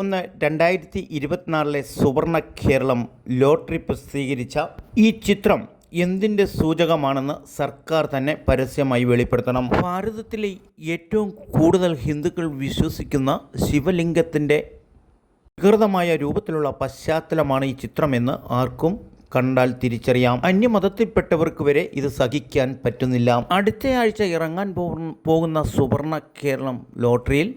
ഒന്ന് രണ്ടായിരത്തി ഇരുപത്തിനാലിലെ സുവർണ കേരളം ലോട്ടറി പ്രസിദ്ധീകരിച്ച ഈ ചിത്രം എന്തിന്റെ സൂചകമാണെന്ന് സർക്കാർ തന്നെ പരസ്യമായി വെളിപ്പെടുത്തണം. ഭാരതത്തിലെ ഏറ്റവും കൂടുതൽ ഹിന്ദുക്കൾ വിശ്വസിക്കുന്ന ശിവലിംഗത്തിന്റെ വികൃതമായ രൂപത്തിലുള്ള പശ്ചാത്തലമാണ് ഈ ചിത്രമെന്ന് ആർക്കും കണ്ടാൽ തിരിച്ചറിയാം. അന്യമതത്തിൽപ്പെട്ടവർക്ക് വരെ ഇത് സഹിക്കാൻ പറ്റുന്നില്ല. അടുത്തയാഴ്ച ഇറങ്ങാൻ പോകുന്ന സുവർണ കേരളം ലോട്ടറിയിൽ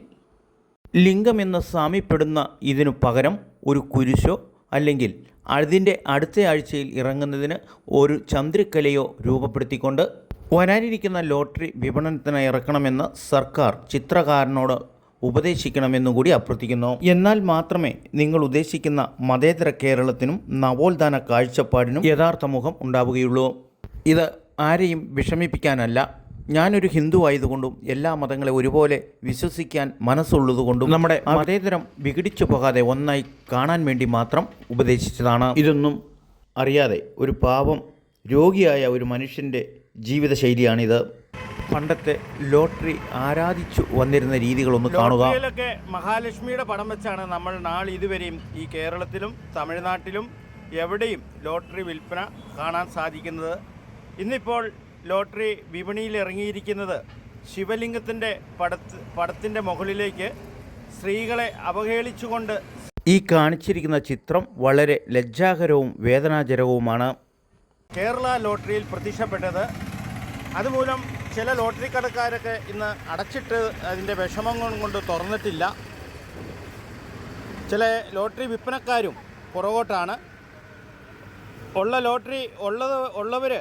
ലിംഗമെന്ന് സാമ്യപ്പെടുന്ന ഇതിനു പകരം ഒരു കുരിശോ അല്ലെങ്കിൽ അതിന്റെ അടുത്ത ആഴ്ചയിൽ ഇറങ്ങുന്നതിന് ഒരു ചന്ദ്രക്കലയോ രൂപപ്പെടുത്തിക്കൊണ്ട് വരാനിരിക്കുന്ന ലോട്ടറി വിപണനത്തിന് ഇറക്കണമെന്ന് സർക്കാർ ചിത്രകാരനോട് ഉപദേശിക്കണമെന്നും കൂടി അഭ്യർത്ഥിക്കുന്നു. എന്നാൽ മാത്രമേ നിങ്ങൾ ഉദ്ദേശിക്കുന്ന മതേതര കേരളത്തിനും നവോത്ഥാന കാഴ്ചപ്പാടിനും യഥാർത്ഥ മുഖം ഉണ്ടാവുകയുള്ളൂ. ഇത് ആരെയും വിഷമിപ്പിക്കാനല്ല. ഞാനൊരു ഹിന്ദു ആയതുകൊണ്ടും എല്ലാ മതങ്ങളെ ഒരുപോലെ വിശ്വസിക്കാൻ മനസ്സുള്ളതുകൊണ്ടും നമ്മുടെ മതേതരം വിഘടിച്ചു പോകാതെ ഒന്നായി കാണാൻ വേണ്ടി മാത്രം ഉപദേശിച്ചതാണ്. ഇതൊന്നും അറിയാതെ ഒരു പാവം രോഗിയായ ഒരു മനുഷ്യന്റെ ജീവിതശൈലിയാണിത്. പണ്ടത്തെ ലോട്ടറി ആരാധിച്ചു വന്നിരുന്ന രീതികളൊന്ന് കാണുക. മഹാലക്ഷ്മിയുടെ പടം വെച്ചാണ് നമ്മൾ നാളെ ഇതുവരെയും ഈ കേരളത്തിലും തമിഴ്നാട്ടിലും എവിടെയും ലോട്ടറി വിൽപ്പന കാണാൻ സാധിക്കുന്നത്. ഇന്നിപ്പോൾ ലോട്ടറി വിപണിയിൽ ഇറങ്ങിയിരിക്കുന്നത് ശിവലിംഗത്തിന്റെ പടത്ത് പടത്തിന്റെ മുകളിലേക്ക് സ്ത്രീകളെ അവഹേളിച്ചുകൊണ്ട് ഈ കാണിച്ചിരിക്കുന്ന ചിത്രം വളരെ ലജ്ജാകരവും വേദനാജനകവുമാണ്. കേരള ലോട്ടറിയിൽ പ്രത്യക്ഷപ്പെട്ടത്. അതുമൂലം ചില ലോട്ടറി കടക്കാരൊക്കെ ഇന്ന് അടച്ചിട്ട് അതിന്റെ വിഷമം കൊണ്ട് തുറന്നിട്ടില്ല. ചില ലോട്ടറി വിൽപ്പനക്കാരും പുറകോട്ടാണ്. ഉള്ള ലോട്ടറി ഉള്ളത് ഉള്ളവർ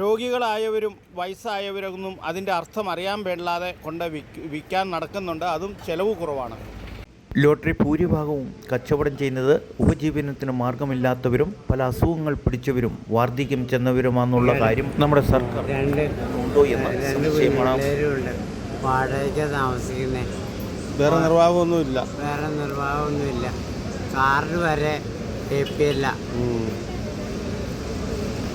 രോഗികളായവരും വയസ്സായവരൊന്നും അതിന്റെ അർത്ഥം അറിയാൻ വേണ്ടാതെ കൊണ്ട് വിൽക്കാൻ നടക്കുന്നുണ്ട്. അതും ചിലവ് കുറവാണ്. ലോട്ടറി ഭൂരിഭാഗവും കച്ചവടം ചെയ്യുന്നത് ഉപജീവനത്തിന് മാർഗമില്ലാത്തവരും പല അസുഖങ്ങൾ പിടിച്ചവരും വാർദ്ധക്യം ചെന്നവരുമാണെന്നുള്ള കാര്യം നമ്മുടെ സർക്കാർ രണ്ട് ഉണ്ടോ എന്ന സംശയമാണ്. വാടകയ്ക്ക് താമസിക്കുന്നത് വേറെ നിർവാഹമൊന്നുമില്ല. വേറെ നിർവാഹമൊന്നുമില്ല. കാർഡ് വരെ എ പി അല്ല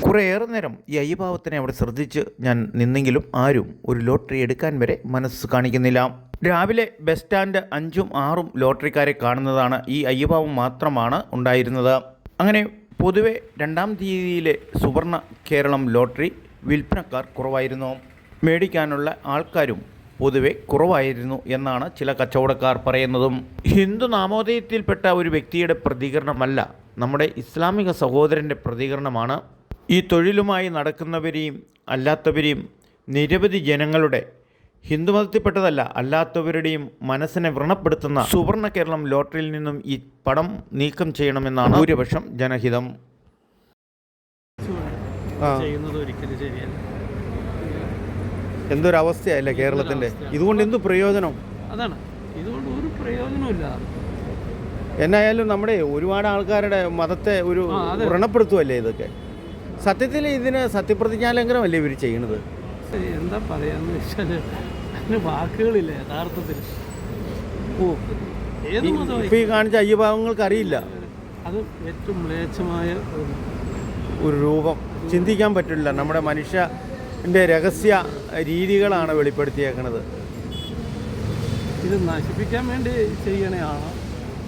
കുറേയേറെ നേരം ഈ അയ്യഭാവത്തിനെ അവിടെ ശ്രദ്ധിച്ച് ഞാൻ നിന്നെങ്കിലും ആരും ഒരു ലോട്ടറി എടുക്കാൻ വരെ മനസ്സ് കാണിക്കുന്നില്ല. രാവിലെ ബസ് സ്റ്റാൻഡ് അഞ്ചും ആറും ലോട്ടറിക്കാരെ കാണുന്നതാണ് ഈ അയ്യഭാവം മാത്രമാണ് ഉണ്ടായിരുന്നത്. അങ്ങനെ പൊതുവെ രണ്ടാം തീയതിയിലെ സുവർണ കേരളം ലോട്ടറി വിൽപ്പനക്കാർ കുറവായിരുന്നു. മേടിക്കാനുള്ള ആൾക്കാരും പൊതുവെ കുറവായിരുന്നു എന്നാണ് ചില കച്ചവടക്കാർ പറയുന്നതും. ഹിന്ദു നാമോദയത്തിൽപ്പെട്ട ഒരു വ്യക്തിയുടെ പ്രതികരണമല്ല നമ്മുടെ ഇസ്ലാമിക സഹോദരന്റെ പ്രതികരണമാണ്. ഈ തൊഴിലുമായി നടക്കുന്നവരെയും അല്ലാത്തവരെയും നിരവധി ജനങ്ങളുടെ ഹിന്ദുമതത്തിൽപ്പെട്ടതല്ല അല്ലാത്തവരുടെയും മനസ്സിനെ വ്രണപ്പെടുത്തുന്ന സുവർണ കേരളം ലോട്ടറിയിൽ നിന്നും ഈ പടം നീക്കം ചെയ്യണമെന്നാണ് ഭൂരിപക്ഷം ജനഹിതം. എന്തൊരവസ്ഥയല്ലേ കേരളത്തിന്റെ ഇതുകൊണ്ട് എന്ത് പ്രയോജനം? അതാണ്. ഇതുകൊണ്ട് ഒരു പ്രയോജനമില്ല എന്നായാലും നമ്മുടെ ഒരുപാട് ആൾക്കാരുടെ മതത്തെ ഒരു വ്രണപ്പെടുത്തുമല്ലേ ഇതൊക്കെ? സത്യത്തിൽ ഇതിന് സത്യപ്രതിജ്ഞാലംഘനമല്ലേ ഇവർ ചെയ്യണത്? ശരി, എന്താ പറയാന്ന് വെച്ചാൽ അതിന് വാക്കുകളില്ല യഥാർത്ഥത്തിൽ. ഓ ഏത് മതമായി? ഇപ്പൊ ഈ കാണിച്ച അയ്യഭാവങ്ങൾക്ക് അറിയില്ല. അത് ഏറ്റവും മ്ലേച്ഛമായ ഒരു ഒരു രൂപം. ചിന്തിക്കാൻ പറ്റില്ല. നമ്മുടെ മനുഷ്യന്റെ രഹസ്യ രീതികളാണ് വെളിപ്പെടുത്തിയേക്കുന്നത് ഇത് നശിപ്പിക്കാൻ വേണ്ടി ചെയ്യണയാണോ?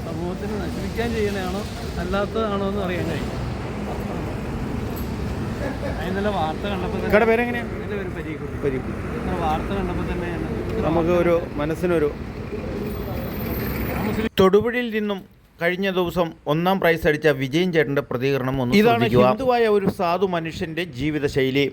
സമൂഹത്തിന് നശിപ്പിക്കാൻ ചെയ്യണയാണോ? അല്ലാത്തതാണോ എന്ന് അറിയാൻ കഴിയും ഇന്നലെ വാർത്ത കണ്ടപ്പോൾ തന്നെ നിങ്ങളുടെ പേരെങ്ങനെയാണ് വാർത്ത കണ്ടപ്പോൾ തന്നെ നമുക്ക് ഒരു മനസ്സിനൊരു തൊടുപുഴയിൽ നിന്നും കഴിഞ്ഞ ദിവസം ഒന്നാം പ്രൈസ് അടിച്ച വിജയൻ ചേട്ടന്റെ പ്രതികരണം ഒന്ന് ഇതാണ് ഹിന്ദുവായ ഒരു സാധു മനുഷ്യന്റെ ജീവിതശൈലി.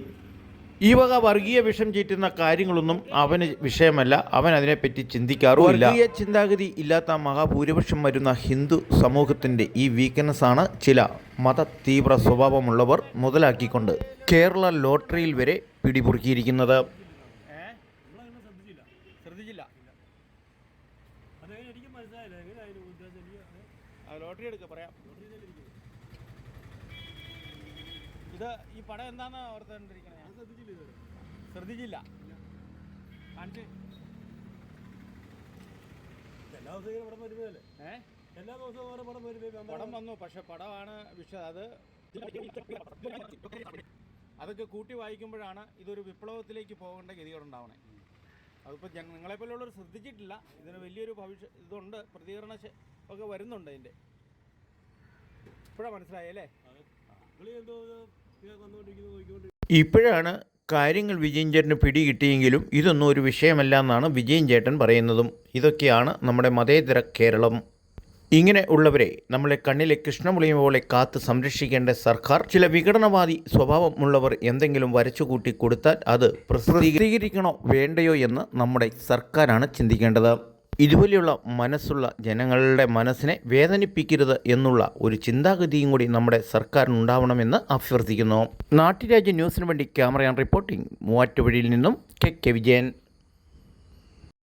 ഈ വക വർഗീയ വിഷം ചീറ്റുന്ന കാര്യങ്ങളൊന്നും അവന് വിഷയമല്ല. അവൻ അതിനെപ്പറ്റി ചിന്തിക്കാറുമില്ല. വർഗീയ ചിന്താഗതി ഇല്ലാത്ത മഹാഭൂരിപക്ഷം വരുന്ന ഹിന്ദു സമൂഹത്തിന്റെ ഈ വീക്ക്നെസ് ആണ് ചില മത തീവ്ര സ്വഭാവമുള്ളവർ മുതലാക്കിക്കൊണ്ട് കേരള ലോട്ടറിയിൽ വരെ പിടിപുറുക്കിയിരിക്കുന്നത്. ലോട്ടറി എടുക്ക പറയാം. ഇത് ഈ പടം എന്താന്ന് ഓർത്തോണ്ടിരിക്കണേ ശ്രദ്ധിച്ചില്ല. കാണിച്ച്. എല്ലാ ദിവസവും പടം വരുന്നതല്ലേ? ഏ? എല്ലാ ദിവസവും ഓരോ പടം വരുമ്പോ പടം വന്നു പക്ഷെ പടമാണ് വിഷയം അത് അതൊക്കെ കൂട്ടി വായിക്കുമ്പോഴാണ് ഇതൊരു വിപ്ലവത്തിലേക്ക് പോകേണ്ട ഗതികളുണ്ടാവണേ അതിപ്പോൾ നിങ്ങളെപ്പോലുള്ളവർ ശ്രദ്ധിച്ചിട്ടില്ല. ഇതിന് വലിയൊരു ഭവിഷ്യ ഇതുണ്ട് പ്രതികരണ ഒക്കെ വരുന്നുണ്ട് അതിന്റെ ഇപ്പോഴാണ് മനസ്സിലായല്ലേ എന്തോ ഇപ്പോഴാണ് കാര്യങ്ങൾ വിജയൻ ചേട്ടന് പിടികിട്ടിയെങ്കിലും ഇതൊന്നും ഒരു വിഷയമല്ല എന്നാണ് വിജയൻ ചേട്ടൻ പറയുന്നതും. ഇതൊക്കെയാണ് നമ്മുടെ മതേതര കേരളം. ഇങ്ങനെ ഉള്ളവരെ നമ്മളെ കണ്ണിലെ കൃഷ്ണമുളിയും പോലെ കാത്ത് സംരക്ഷിക്കേണ്ട സർക്കാർ. ചില വിഘടനവാദി സ്വഭാവമുള്ളവർ എന്തെങ്കിലും വരച്ചുകൂട്ടി കൊടുത്താൽ അത് പ്രസിദ്ധീകരിക്കണോ വേണ്ടയോ എന്ന് നമ്മുടെ സർക്കാരാണ് ചിന്തിക്കേണ്ടത്. ഇതുപോലെയുള്ള മനസ്സുള്ള ജനങ്ങളുടെ മനസ്സിനെ വേദനിപ്പിക്കരുത് എന്നുള്ള ഒരു ചിന്താഗതിയും കൂടി നമ്മുടെ സർക്കാരിനുണ്ടാവണമെന്ന് അഭ്യർത്ഥിക്കുന്നു. നാട്ടുരാജ്യ ന്യൂസിന് വേണ്ടി ക്യാമറയാൻ റിപ്പോർട്ടിംഗ്. മൂവാറ്റുപുഴയിൽ നിന്നും കെ കെ വിജയൻ.